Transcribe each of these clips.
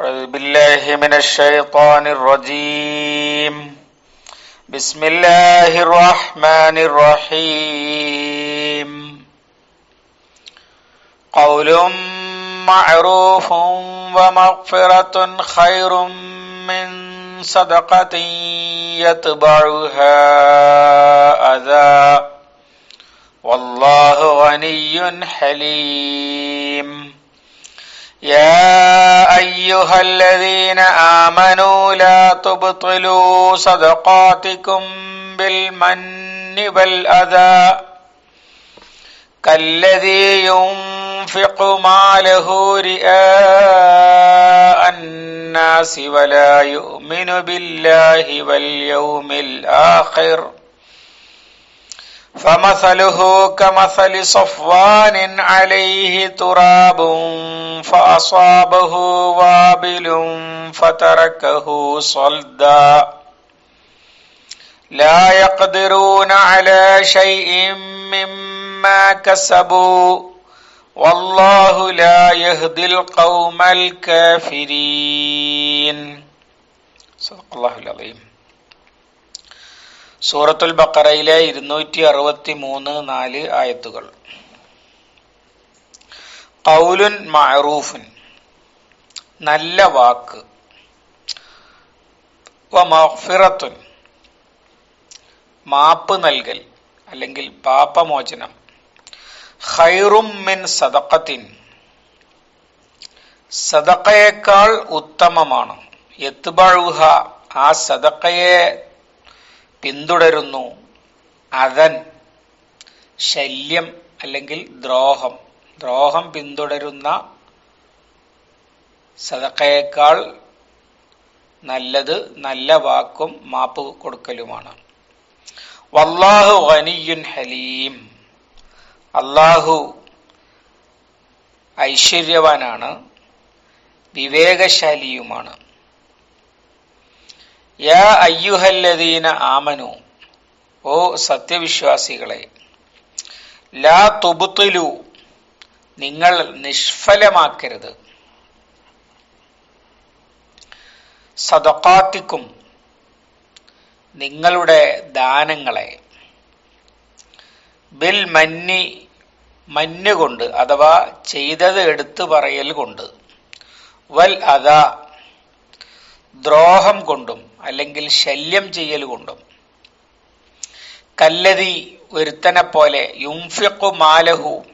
أعوذ بالله من الشيطان الرجيم. بسم الله الرحمن الرحيم. قول معروف ومغفرة خير من صدقة يتبعها أذى. والله غني حليم. يا أيها الذين آمنوا لا تبطلوا صدقاتكم بالمن والأذى. كالذي ينفق ماله رئاء الناس ولا يؤمن بالله واليوم الآخر. فمثله كمثل صفوان عليه تراب فأصابه وابل فتركه صلدا. لا يقدرون على شيء مما كسبوا. والله لا يهدي القوم الكافرين. صدق الله العظيم. സൂറത്തുൽ ബക്കറയിലെ ഇരുന്നൂറ്റി അറുപത്തി മൂന്ന് നാല് ആയത്തുകൾ. കൗലുൻ മഅറൂഫുൻ നല്ല വാക്ക്. വ മാപ്പ് നൽകൽ അല്ലെങ്കിൽ പാപമോചനം. ഖൈറും മിൻ സദഖത്തിൻ സദക്കയേക്കാൾ ഉത്തമമാണ്. എത്തുബഴുഹ ആ സദക്കയെ പിന്തുടരുന്നു. അതൻ ശല്യം അല്ലെങ്കിൽ ദ്രോഹം. ദ്രോഹം പിന്തുടരുന്ന സതക്കയേക്കാൾ നല്ലത് നല്ല വാക്കും മാപ്പ് കൊടുക്കലുമാണ്. വല്ലാഹു ഖനിയുൻ ഹലീം. അള്ളാഹു ഐശ്വര്യവാനാണ് വിവേകശാലിയുമാണ്. യാ അയ്യുഹല്ലദീന ആമനു. ഓ സത്യവിശ്വാസികളെ ലാ തുബുത്തുലു നിങ്ങൾ നിഷ്ഫലമാക്കരുത്. സദക്കാത്തിക്കും നിങ്ങളുടെ ദാനങ്ങളെ ബിൽ മന്നി മഞ്ഞുകൊണ്ട് അഥവാ ചെയ്തത് എടുത്തു പറയൽ കൊണ്ട് വൽ അതാ ദ്രോഹം കൊണ്ടും അല്ലെങ്കിൽ ശല്യം ചെയ്യൽ കൊണ്ടും. കല്ലതി ഒരുത്തനെ പോലെ യുംഫിക്കു മാലഹു.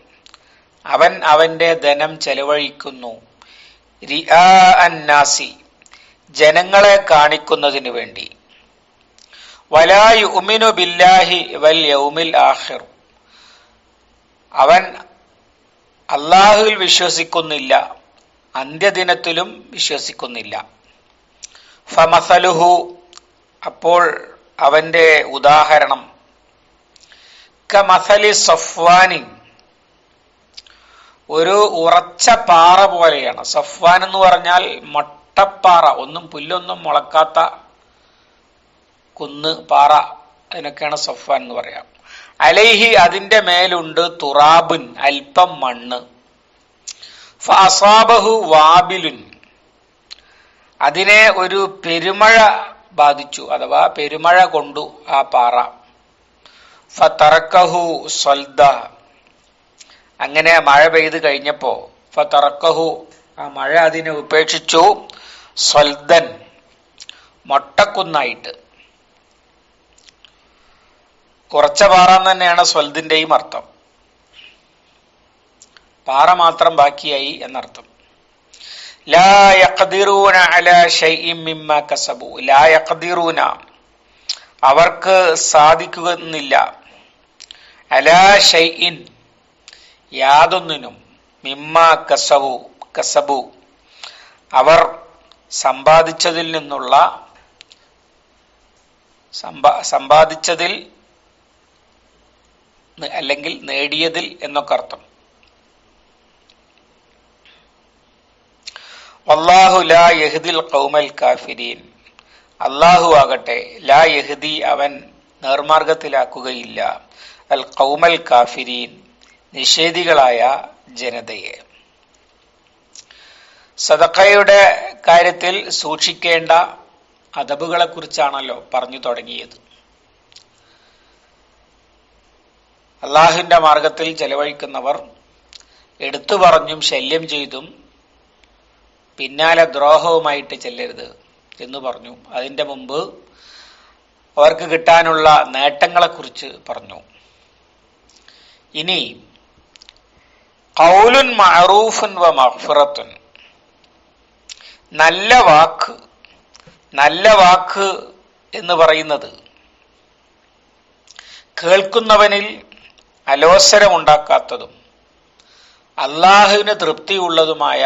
അവൻ അവന്റെ ധനം ചെലവഴിക്കുന്നു. അന്നാസി. ജനങ്ങളെ കാണിക്കുന്നതിന് വേണ്ടി. വലാ യുമിനു ബില്ലാഹി വൽ യൗമിൽ ആഹിർ അവൻ അള്ളാഹുവിൽ വിശ്വസിക്കുന്നില്ല. അന്ത്യദിനത്തിലും വിശ്വസിക്കുന്നില്ല. ഫമസലുഹു അപ്പോൾ അവന്റെ ഉദാഹരണം. കമസലി സഫ്വാനി ഒരു ഉറച്ച പാറ പോലെയാണ്. സഫ്വാൻ എന്ന് പറഞ്ഞാൽ മട്ടപ്പാറ ഒന്നും പുല്ലൊന്നും മുളക്കാത്ത കുന്ന് പാറ അതിനൊക്കെയാണ് സഫ്വാൻ എന്ന് പറയാം. അലൈഹി അതിന്റെ മേലുണ്ട് തുറാബുൻ അല്പം മണ്ണ്. ഫസാബഹു വാബിലുൻ അതിനെ ഒരു പെരുമഴ ബാധിച്ചു അഥവാ പെരുമഴ കൊണ്ടു ആ പാറ. ഫറക്കഹു സ്വൽദ. അങ്ങനെ മഴ പെയ്ത് കഴിഞ്ഞപ്പോ ഫറക്കഹു ആ മഴ അതിനെ ഉപേക്ഷിച്ചു സ്വൽദൻ മൊട്ടക്കുന്നായിട്ട്. കുറച്ച പാറ തന്നെയാണ് സ്വൽദിന്റെയും അർത്ഥം. പാറ മാത്രം ബാക്കിയായി എന്നർത്ഥം ലാ യഖ്ദിറൂന അലാ ഷൈഇൻ മിമ്മ കസബു ലാ യഖ്ദിറൂന അവർക്ക് സാധിക്കുന്നില്ല. അലാ ഷൈഇൻ യാതൊന്നിനും മിമ്മ കസബു കസബു. അവർ സമ്പാദിച്ചതിൽ നിന്നുള്ള സമ്പാദിച്ചതിൽ അല്ലെങ്കിൽ നേടിയതിൽ എന്നൊക്കെ അർത്ഥം അള്ളാഹു ലാ കാഫിരീൻ. ആകട്ടെ ലാ യഹ്ദി അവൻ നേർമാർഗത്തിലാക്കുകയില്ല. അൽ കൗമൽ കാഫിരീൻ നിഷേധികളായ ജനതയെ. സദക്കയുടെ കാര്യത്തിൽ സൂക്ഷിക്കേണ്ട അതബുകളെ കുറിച്ചാണല്ലോ പറഞ്ഞു തുടങ്ങിയത്. അള്ളാഹുവിന്റെ മാർഗത്തിൽ ചെലവഴിക്കുന്നവർ എടുത്തു പറഞ്ഞും ശല്യം ചെയ്തും പിന്നാലെ ദ്രോഹവുമായിട്ട് ചെല്ലരുത് എന്ന് പറഞ്ഞു. അതിന്റെ മുമ്പ് അവർക്ക് കിട്ടാനുള്ള നേട്ടങ്ങളെക്കുറിച്ച് പറഞ്ഞു. ഇനി കൗലുൻ മഅറൂഫുൻ വ മഗ്ഫിറത്തുൻ. നല്ല വാക്ക് നല്ല വാക്ക് എന്ന് പറയുന്നത് കേൾക്കുന്നവനിൽ അലോസരമുണ്ടാക്കാത്തതും അള്ളാഹുവിന് തൃപ്തിയുള്ളതുമായ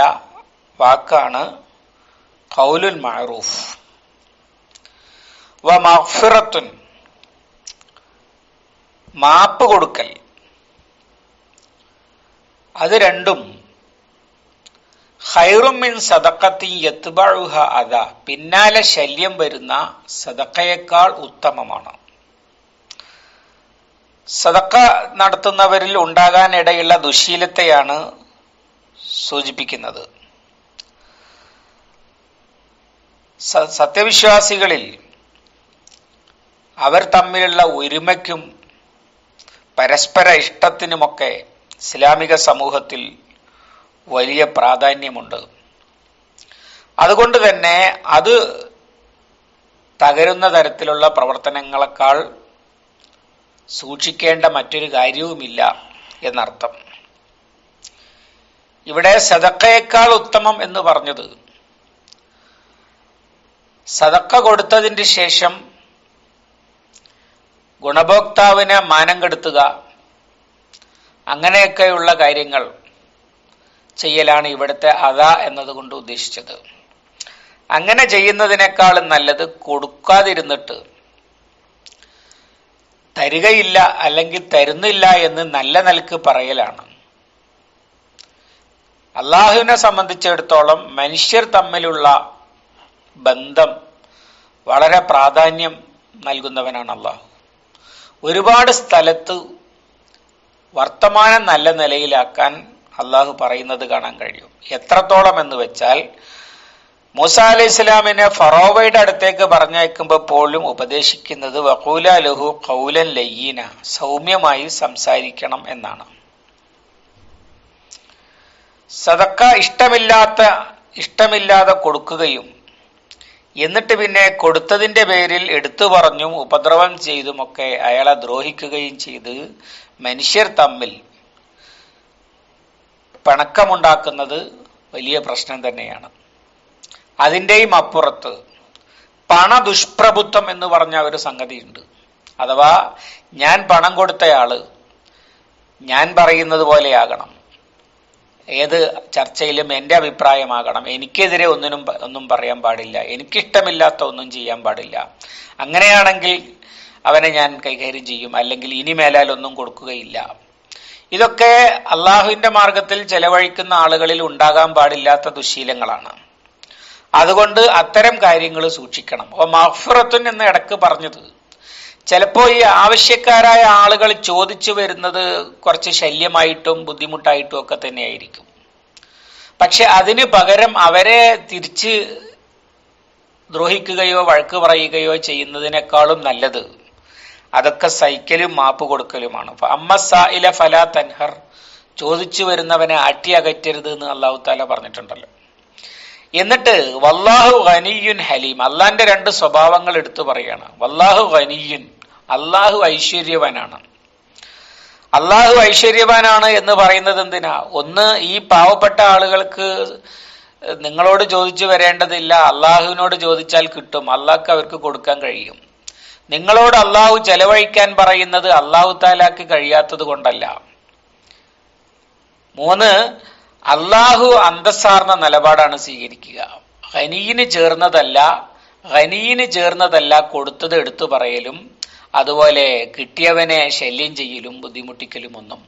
വാക്കാണ് കൗലുൽ മഅറൂഫ്. വ മഗ്ഫിറത്തുൻ. മാപ്പ് കൊടുക്കൽ. അത് രണ്ടും ഹൈറുമിൻ സദക്കത്തി യത്ബഴുഹ അത പിന്നാലെ ശല്യം വരുന്ന സദക്കയേക്കാൾ ഉത്തമമാണ്. സദക്ക നടത്തുന്നവരിൽ ഉണ്ടാകാനിടയുള്ള ദുശീലത്തെയാണ് സൂചിപ്പിക്കുന്നത്. സത്യവിശ്വാസികളിൽ അവർ തമ്മിലുള്ള ഒരുമയ്ക്കും പരസ്പര ഇഷ്ടത്തിനുമൊക്കെ ഇസ്ലാമിക സമൂഹത്തിൽ വലിയ പ്രാധാന്യമുണ്ട്. അതുകൊണ്ട് തന്നെ അത് തകരുന്ന തരത്തിലുള്ള പ്രവർത്തനങ്ങളെക്കാൾ സൂക്ഷിക്കേണ്ട മറ്റൊരു കാര്യവുമില്ല എന്നർത്ഥം. ഇവിടെ സദക്കയേക്കാൾ ഉത്തമം എന്ന് പറഞ്ഞത് സദക്ക കൊടുത്തതിന് ശേഷം ഗുണഭോക്താവിനെ മാനം കെടുത്തുക. അങ്ങനെയൊക്കെയുള്ള കാര്യങ്ങൾ ചെയ്യലാണ് ഇവിടുത്തെ അത എന്നതുകൊണ്ട് ഉദ്ദേശിച്ചത്. അങ്ങനെ ചെയ്യുന്നതിനേക്കാളും നല്ലത് കൊടുക്കാതിരുന്നിട്ട് തരികയില്ല അല്ലെങ്കിൽ തരുന്നില്ല എന്ന് നല്ല നിലയ്ക്ക് പറയലാണ്. അള്ളാഹുവിനെ സംബന്ധിച്ചിടത്തോളം മനുഷ്യർ തമ്മിലുള്ള ബന്ധം വളരെ പ്രാധാന്യം നൽകുന്നവനാണ് അള്ളാഹു. ഒരുപാട് സ്ഥലത്ത് വർത്തമാനം നല്ല നിലയിലാക്കാൻ അള്ളാഹു പറയുന്നത് കാണാൻ കഴിയും. എത്രത്തോളം എന്ന് വെച്ചാൽ മൂസ അലൈഹി ഇസ്ലാമിനെ ഫറോവയുടെ അടുത്തേക്ക് പറഞ്ഞയക്കുമ്പോൾ പോലും ഉപദേശിക്കുന്നത് വഖൂല ലഹു കൗലൻ ലയ്യീന സൗമ്യമായി സംസാരിക്കണം എന്നാണ്. സദക്ക ഇഷ്ടമില്ലാത്ത ഇഷ്ടമില്ലാതെ കൊടുക്കുകയും എന്നിട്ട് പിന്നെ കൊടുത്തതിന്റെ പേരിൽ എടുത്തു പറഞ്ഞും ഉപദ്രവം ചെയ്തുമൊക്കെ അയാളെ ദ്രോഹിക്കുകയും ചെയ്ത് മനുഷ്യർ തമ്മിൽ പിണക്കമുണ്ടാക്കുന്നത് വലിയ പ്രശ്നം തന്നെയാണ്. അതിന്റെയും അപ്പുറത്ത് പണദുഷ്പ്രഭുത്വം എന്ന് പറഞ്ഞ ഒരു സംഗതിയുണ്ട്. അഥവാ ഞാൻ പണം കൊടുത്തയാൾ ഞാൻ പറയുന്നത് പോലെയാകണം. ഏത് ചർച്ചയിലും എന്റെ അഭിപ്രായമാകണം. എനിക്കെതിരെ ഒന്നിനും ഒന്നും പറയാൻ പാടില്ല. എനിക്കിഷ്ടമില്ലാത്ത ഒന്നും ചെയ്യാൻ പാടില്ല. അങ്ങനെയാണെങ്കിൽ അവനെ ഞാൻ കൈകാര്യം ചെയ്യും. അല്ലെങ്കിൽ ഇനി മേലാൽ ഒന്നും കൊടുക്കുകയില്ല. ഇതൊക്കെ അള്ളാഹുവിന്റെ മാർഗത്തിൽ ചെലവഴിക്കുന്ന ആളുകളിൽ ഉണ്ടാകാൻ പാടില്ലാത്ത ദുശീലങ്ങളാണ്. അതുകൊണ്ട് അത്തരം കാര്യങ്ങൾ സൂക്ഷിക്കണം. അപ്പൊ മഹ്ഫുറത്തുൻ എന്ന് ഇടയ്ക്ക് പറഞ്ഞത് ചിലപ്പോൾ ഈ ആവശ്യക്കാരായ ആളുകൾ ചോദിച്ചു വരുന്നത് കുറച്ച് ശല്യമായിട്ടും ബുദ്ധിമുട്ടായിട്ടും ഒക്കെ തന്നെയായിരിക്കും. പക്ഷെ അതിന് പകരം അവരെ തിരിച്ച് ദ്രോഹിക്കുകയോ വഴക്ക് പറയുകയോ ചെയ്യുന്നതിനേക്കാളും നല്ലത് അതൊക്കെ സൈക്കലും മാപ്പ് കൊടുക്കലുമാണ്. അമ്മ സായില ഫലാ തൻഹർ ചോദിച്ചു വരുന്നവനെ ആട്ടി അകറ്റരുത് എന്ന് അള്ളാഹു താല പറഞ്ഞിട്ടുണ്ടല്ലോ. എന്നിട്ട് വല്ലാഹു ഖനിയുൻ ഹലീം. അള്ളാന്റെ രണ്ട് സ്വഭാവങ്ങൾ എടുത്തു പറയാണ്. വല്ലാഹു ഖനിയുൻ അള്ളാഹു ഐശ്വര്യവാനാണ്. അള്ളാഹു ഐശ്വര്യവാനാണ് എന്ന് പറയുന്നത് എന്തിനാ? ഒന്ന് ഈ പാവപ്പെട്ട ആളുകൾക്ക് നിങ്ങളോട് ചോദിച്ചു വരേണ്ടതില്ല. അള്ളാഹുവിനോട് ചോദിച്ചാൽ കിട്ടും. അള്ളാഹ്ക്ക് അവർക്ക് കൊടുക്കാൻ കഴിയും. നിങ്ങളോട് അള്ളാഹു ചെലവഴിക്കാൻ പറയുന്നത് അള്ളാഹു താലാക്ക് കഴിയാത്തത് കൊണ്ടല്ല. മൂന്ന് അള്ളാഹു അന്തസ്സാർന്ന നിലപാടാണ് സ്വീകരിക്കുക. ഖനീന് ചേർന്നതല്ല ഖനീന് ചേർന്നതല്ല കൊടുത്തത് എടുത്തു പറയലും അതുപോലെ കിട്ടിയവനെ ശല്യം ചെയ്യലും ബുദ്ധിമുട്ടിക്കലും ഒന്നും.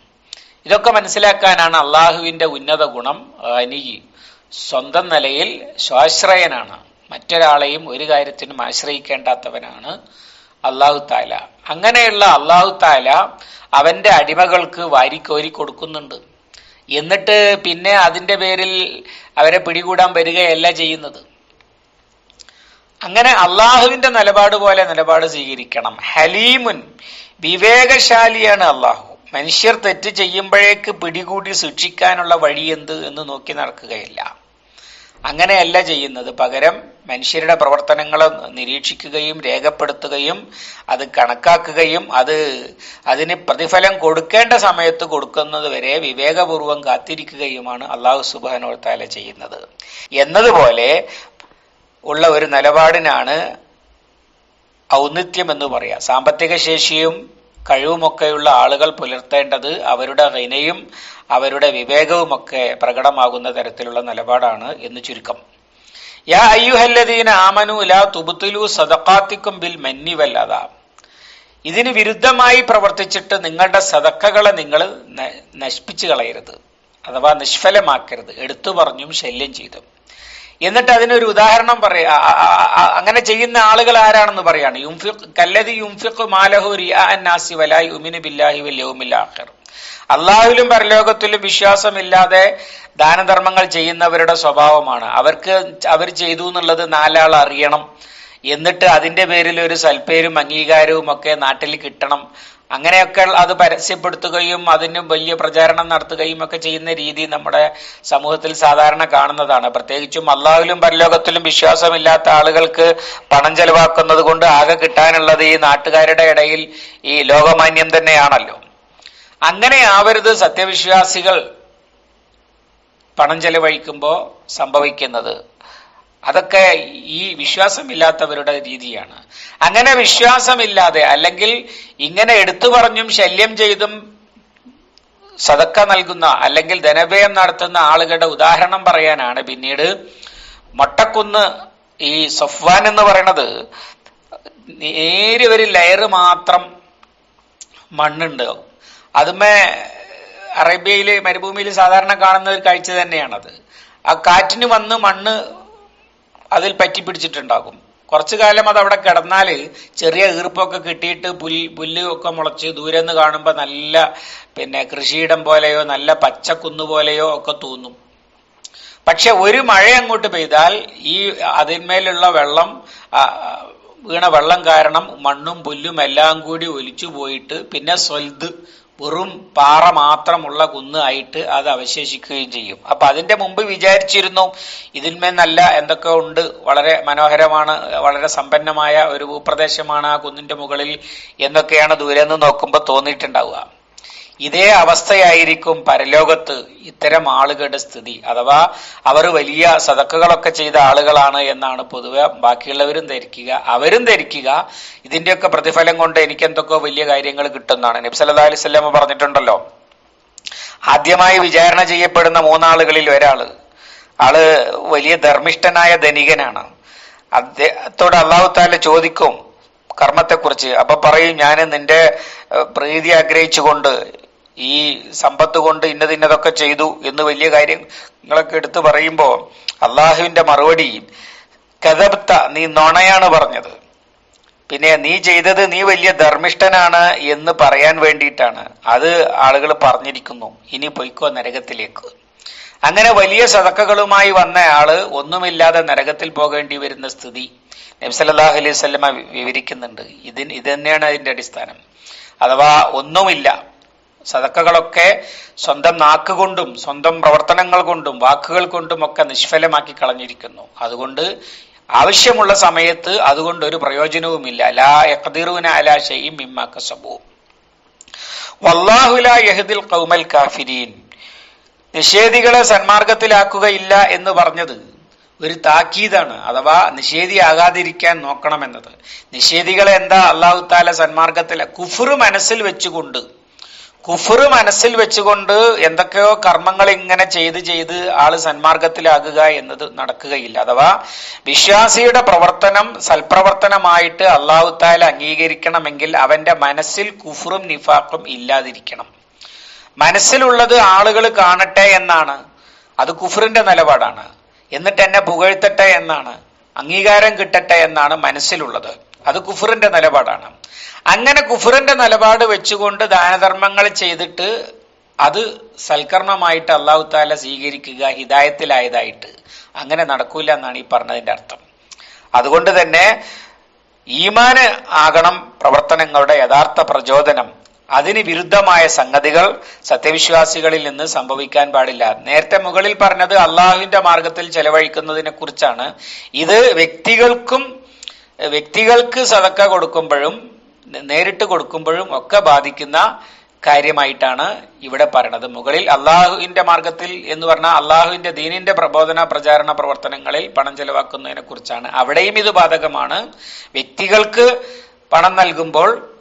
ഇതൊക്കെ മനസ്സിലാക്കാനാണ് അള്ളാഹുവിന്റെ ഉന്നത ഗുണം. ഖനി സ്വന്തം നിലയിൽ സ്വാശ്രയനാണ്. മറ്റൊരാളെയും ഒരു കാര്യത്തിനും ആശ്രയിക്കേണ്ടാത്തവനാണ് അള്ളാഹു താല അങ്ങനെയുള്ള അള്ളാഹു താല അവന്റെ അടിമകൾക്ക് വാരിക്കോരി കൊടുക്കുന്നുണ്ട്. എന്നിട്ട് പിന്നെ അതിന്റെ പേരിൽ അവരെ പിടികൂടാൻ വരികയല്ല ചെയ്യുന്നത്. അങ്ങനെ അള്ളാഹുവിന്റെ നിലപാട് പോലെ നിലപാട് സ്വീകരിക്കണം. ഹലീമുൻ വിവേകശാലിയാണ് അള്ളാഹു. മനുഷ്യർ തെറ്റ് ചെയ്യുമ്പോഴേക്ക് പിടികൂടി ശിക്ഷിക്കാനുള്ള എന്ത് എന്ന് നോക്കി നടക്കുകയില്ല. അങ്ങനെയല്ല ചെയ്യുന്നത്. പകരം മനുഷ്യരുടെ പ്രവർത്തനങ്ങളെ നിരീക്ഷിക്കുകയും രേഖപ്പെടുത്തുകയും അത് കണക്കാക്കുകയും അത് അതിന് പ്രതിഫലം കൊടുക്കേണ്ട സമയത്ത് കൊടുക്കുന്നത് വരെ വിവേകപൂർവം കാത്തിരിക്കുകയുമാണ് അള്ളാഹു സുബാനോത്താല ചെയ്യുന്നത്. എന്നതുപോലെ ഉള്ള ഒരു നിലപാടിനാണ് ഔന്നിത്യം എന്ന് പറയാം. സാമ്പത്തിക ശേഷിയും കഴിവുമൊക്കെയുള്ള ആളുകൾ പുലർത്തേണ്ടത് അവരുടെ വിനയും അവരുടെ വിവേകവുമൊക്കെ പ്രകടമാകുന്ന തരത്തിലുള്ള നിലപാടാണ് എന്ന് ചുരുക്കം. യാ അയ്യുഹല്ലദീന ആമനു ലാ തുബുത്തുലു സദക്കാത്തിക്കും ബിൽ മന്നി വല്ലാത. ഇതിന് വിരുദ്ധമായി പ്രവർത്തിച്ചിട്ട് നിങ്ങളുടെ സദക്കകളെ നിങ്ങൾ നശിപ്പിച്ചു കളയരുത്. അഥവാ നിഷ്ഫലമാക്കരുത്. എടുത്തു പറഞ്ഞും ശല്യം ചെയ്തും. എന്നിട്ട് അതിനൊരു ഉദാഹരണം പറയാ. അങ്ങനെ ചെയ്യുന്ന ആളുകൾ ആരാണെന്ന് പറയാണ്. അള്ളാഹുവിലും പരലോകത്തിലും വിശ്വാസമില്ലാതെ ദാനധർമ്മങ്ങൾ ചെയ്യുന്നവരുടെ സ്വഭാവമാണ്. അവർക്ക് അവർ ചെയ്തു എന്നുള്ളത് നാലാൾ അറിയണം. എന്നിട്ട് അതിന്റെ പേരിൽ ഒരു സൽപ്പേരും അംഗീകാരവും ഒക്കെ നാട്ടിൽ കിട്ടണം. അങ്ങനെയൊക്കെ അത് പരസ്യപ്പെടുത്തുകയും അതിന് വലിയ പ്രചാരണം നടത്തുകയും ഒക്കെ ചെയ്യുന്ന രീതി നമ്മുടെ സമൂഹത്തിൽ സാധാരണ കാണുന്നതാണ്. പ്രത്യേകിച്ചും അള്ളാഹുലും പരലോകത്തിലും വിശ്വാസമില്ലാത്ത ആളുകൾക്ക് പണം ചെലവാക്കുന്നത് കൊണ്ട് ആകെ കിട്ടാനുള്ളത് ഈ നാട്ടുകാരുടെ ഇടയിൽ ഈ ലോകമാന്യം തന്നെയാണല്ലോ. അങ്ങനെ ആവരുത് സത്യവിശ്വാസികൾ പണം ചെലവഴിക്കുമ്പോൾ സംഭവിക്കുന്നത്. അതൊക്കെ ഈ വിശ്വാസമില്ലാത്തവരുടെ രീതിയാണ്. അങ്ങനെ വിശ്വാസമില്ലാതെ അല്ലെങ്കിൽ ഇങ്ങനെ എടുത്തു പറഞ്ഞും ശല്യം ചെയ്തും സതക്ക നൽകുന്ന അല്ലെങ്കിൽ ധനവ്യയം നടത്തുന്ന ആളുകളുടെ ഉദാഹരണം പറയാനാണ് പിന്നീട് മൊട്ടക്കുന്ന് ഈ സഫ്വാൻ എന്ന് പറയണത്. നേരെ ഒരു ലെയർ മാത്രം മണ്ണുണ്ട്. അതുമേ അറേബ്യയിൽ മരുഭൂമിയിൽ സാധാരണ കാണുന്ന ഒരു കാഴ്ച തന്നെയാണത്. ആ കാറ്റിന് വന്ന് മണ്ണ് അതിൽ പറ്റി പിടിച്ചിട്ടുണ്ടാകും. കുറച്ചു കാലം അത് അവിടെ കിടന്നാൽ ചെറിയ ഈർപ്പൊക്കെ കിട്ടിയിട്ട് പുൽ പുല്ല് ഒക്കെ മുളച്ച് ദൂരെ നിന്ന് കാണുമ്പോൾ നല്ല പിന്നെ കൃഷിയിടം പോലെയോ നല്ല പച്ചക്കുന്ന് പോലെയോ ഒക്കെ തോന്നും. പക്ഷെ ഒരു മഴ അങ്ങോട്ട് പെയ്താൽ ഈ അതിന്മേലുള്ള വെള്ളം വീണ വെള്ളം കാരണം മണ്ണും പുല്ലും എല്ലാം കൂടി ഒലിച്ചു പോയിട്ട് പിന്നെ സ്വൽത് വെറും പാറ മാത്രമുള്ള കുന്ന് ആയിട്ട് അത് അവശേഷിക്കുകയും ചെയ്യും. അപ്പൊ അതിന്റെ മുമ്പ് വിചാരിച്ചിരുന്നു ഇതിന്മേൽ നല്ല എന്തൊക്കെ ഉണ്ട് വളരെ മനോഹരമാണ് വളരെ സമ്പന്നമായ ഒരു ഭൂപ്രദേശമാണ് ആ കുന്നിന്റെ മുകളിൽ എന്നൊക്കെയാണ് ദൂരെ നിന്ന് നോക്കുമ്പോൾ തോന്നിയിട്ടുണ്ടാവുക. ഇതേ അവസ്ഥയായിരിക്കും പരലോകത്ത് ഇത്തരം ആളുകളുടെ സ്ഥിതി. അഥവാ അവർ വലിയ സതക്കുകളൊക്കെ ചെയ്ത ആളുകളാണ് എന്നാണ് പൊതുവെ ബാക്കിയുള്ളവരും ധരിക്കുക. അവരും ധരിക്കുക ഇതിന്റെയൊക്കെ പ്രതിഫലം കൊണ്ട് എനിക്ക് എന്തൊക്കെ വലിയ കാര്യങ്ങൾ കിട്ടുന്നതാണ് നബ്സല്ലാ അലൈഹി സ്വല്ലാമ പറഞ്ഞിട്ടുണ്ടല്ലോ ആദ്യമായി വിചാരണ ചെയ്യപ്പെടുന്ന മൂന്നാളുകളിൽ ഒരാൾ. ആൾ വലിയ ധർമ്മിഷ്ഠനായ ധനികനാണ്. അദ്ദേഹത്തോട് അള്ളാഹു താല ചോദിക്കും കർമ്മത്തെക്കുറിച്ച്. അപ്പൊ പറയും ഞാൻ നിന്റെ പ്രീതി ആഗ്രഹിച്ചുകൊണ്ട് ഈ സമ്പത്ത് കൊണ്ട് ഇന്നത് ഇന്നതൊക്കെ ചെയ്തു എന്ന് വലിയ കാര്യങ്ങളൊക്കെ എടുത്തു പറയുമ്പോൾ അള്ളാഹുവിന്റെ മറുപടി കഥബ്ത നീ നുണയാണ് പറഞ്ഞത്. പിന്നെ നീ ചെയ്തത് നീ വലിയ ധർമ്മിഷ്ഠനാണ് എന്ന് പറയാൻ വേണ്ടിയിട്ടാണ്. അത് ആളുകൾ പറഞ്ഞിരിക്കുന്നു. ഇനി പൊയ്ക്കോ നരകത്തിലേക്ക്. അങ്ങനെ വലിയ സതക്കകളുമായി വന്ന ആൾ ഒന്നുമില്ലാതെ നരകത്തിൽ പോകേണ്ടി വരുന്ന സ്ഥിതി നബ്സല്ലാഹു അലൈഹി സ്വലമ വിവരിക്കുന്നുണ്ട്. ഇതിന് ഇത് തന്നെയാണ് അതിന്റെ അടിസ്ഥാനം. അഥവാ ഒന്നുമില്ല സതക്കകളൊക്കെ സ്വന്തം നാക്കുകൊണ്ടും സ്വന്തം പ്രവർത്തനങ്ങൾ കൊണ്ടും വാക്കുകൾ കൊണ്ടും ഒക്കെ നിഷ്ഫലമാക്കി കളഞ്ഞിരിക്കുന്നു. അതുകൊണ്ട് ആവശ്യമുള്ള സമയത്ത് അതുകൊണ്ട് ഒരു പ്രയോജനവുമില്ല. ലാ യഖ്ദിറൂന അലാ ഷൈഇൻ മിമ്മാ കസബു. വല്ലാഹു ലാ യഹ്ദിൽ ഖൗമൽ കാഫിരീൻ. നിഷേധികളെ സന്മാർഗത്തിലാക്കുകയില്ല എന്ന് പറഞ്ഞത് ഒരു താക്കീതാണ് അഥവാ നിഷേധിയാകാതിരിക്കാൻ നോക്കണമെന്നത്. നിഷേധികളെ എന്താ അള്ളാഹു താല സന്മാർഗത്തിലെ കുഫുറ് മനസ്സിൽ വെച്ചുകൊണ്ട് കുഫുറ് മനസ്സിൽ വെച്ചുകൊണ്ട് എന്തൊക്കെയോ കർമ്മങ്ങൾ ഇങ്ങനെ ചെയ്ത് ചെയ്ത് ആൾ സന്മാർഗത്തിലാകുക എന്നത് നടക്കുകയില്ല. അഥവാ വിശ്വാസിയുടെ പ്രവർത്തനം സൽപ്രവർത്തനമായിട്ട് അള്ളാഹു അംഗീകരിക്കണമെങ്കിൽ അവന്റെ മനസ്സിൽ കുഫറും നിഫാക്കും ഇല്ലാതിരിക്കണം. മനസ്സിലുള്ളത് ആളുകൾ കാണട്ടെ എന്നാണ്. അത് കുഫറിന്റെ നിലപാടാണ്. എന്നിട്ട് എന്നെ പുകഴ്ത്തട്ടെ എന്നാണ്. അംഗീകാരം കിട്ടട്ടെ എന്നാണ് മനസ്സിലുള്ളത്. അത് കുഫറിന്റെ നിലപാടാണ്. അങ്ങനെ കുഫറിന്റെ നിലപാട് വെച്ചുകൊണ്ട് ദാനധർമ്മങ്ങൾ ചെയ്തിട്ട് അത് സൽക്കർമ്മമായിട്ട് അള്ളാഹു താല സ്വീകരിക്കുക ഹിതായത്തിലായതായിട്ട് അങ്ങനെ നടക്കൂല എന്നാണ് ഈ പറഞ്ഞതിന്റെ അർത്ഥം. അതുകൊണ്ട് തന്നെ ഈമാന് ആകണം പ്രവർത്തനങ്ങളുടെ യഥാർത്ഥ പ്രചോദനം. അതിന് വിരുദ്ധമായ സംഗതികൾ സത്യവിശ്വാസികളിൽ നിന്ന് സംഭവിക്കാൻ പാടില്ല. നേരത്തെ മുകളിൽ പറഞ്ഞത് അള്ളാഹുവിന്റെ മാർഗത്തിൽ ചെലവഴിക്കുന്നതിനെ കുറിച്ചാണ്. ഇത് വ്യക്തികൾക്കും വ്യക്തികൾക്ക് സതക്ക കൊടുക്കുമ്പോഴും നേരിട്ട് കൊടുക്കുമ്പോഴും ഒക്കെ ബാധിക്കുന്ന കാര്യമായിട്ടാണ് ഇവിടെ പറയണത്. മുകളിൽ അള്ളാഹുവിന്റെ മാർഗത്തിൽ എന്ന് പറഞ്ഞാൽ അള്ളാഹുവിന്റെ ദീനിന്റെ പ്രബോധന പ്രചാരണ പ്രവർത്തനങ്ങളിൽ പണം ചെലവാക്കുന്നതിനെ കുറിച്ചാണ്. അവിടെയും ഇത് ബാധകമാണ്. വ്യക്തികൾക്ക് പണം നൽകുമ്പോൾ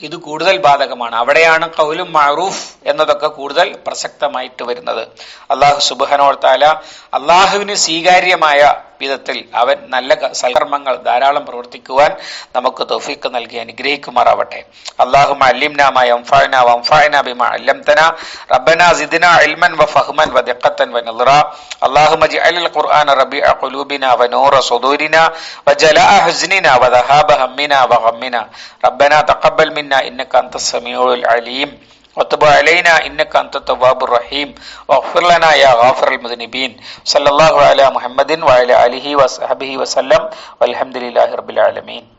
ഇത് കൂടുതൽ ബാധകമാണ്. അവിടെയാണ് കൗലും മഅറൂഫ് എന്നതൊക്കെ കൂടുതൽ പ്രസക്തമായിട്ട് വരുന്നത്. അള്ളാഹു സുബഹനോർത്താല അള്ളാഹുവിന് സ്വീകാര്യമായ വിധത്തിൽ അവൻ നല്ല ക- സൽക്കർമ്മങ്ങൾ ധാരാളം പ്രവർത്തിക്കുവാൻ നമുക്ക് തൗഫീക്ക് നൽകി അനുഗ്രഹിക്കുമാറാവട്ടെ അള്ളാഹു അല്ലിംന മാ യൻഫഅന വൻഫഅന ബിമാ അല്ലംതന റബ്ബന സിദ്ന ഇൽമൻ വഫഹ്മൻ വദിഖത്തൻ വനദ്റ اللهم اجعل القرآن ربيع قلوبنا ونور صدورنا وجلاء حزننا وذهاب همنا وغمنا ربنا تقبل منا إنك أنت السميع العليم وتب علينا إنك أنت التواب الرحيم واغفر لنا يا غافر المذنبين صلى الله على محمد وعلى آله وصحبه وسلم والحمد لله رب العالمين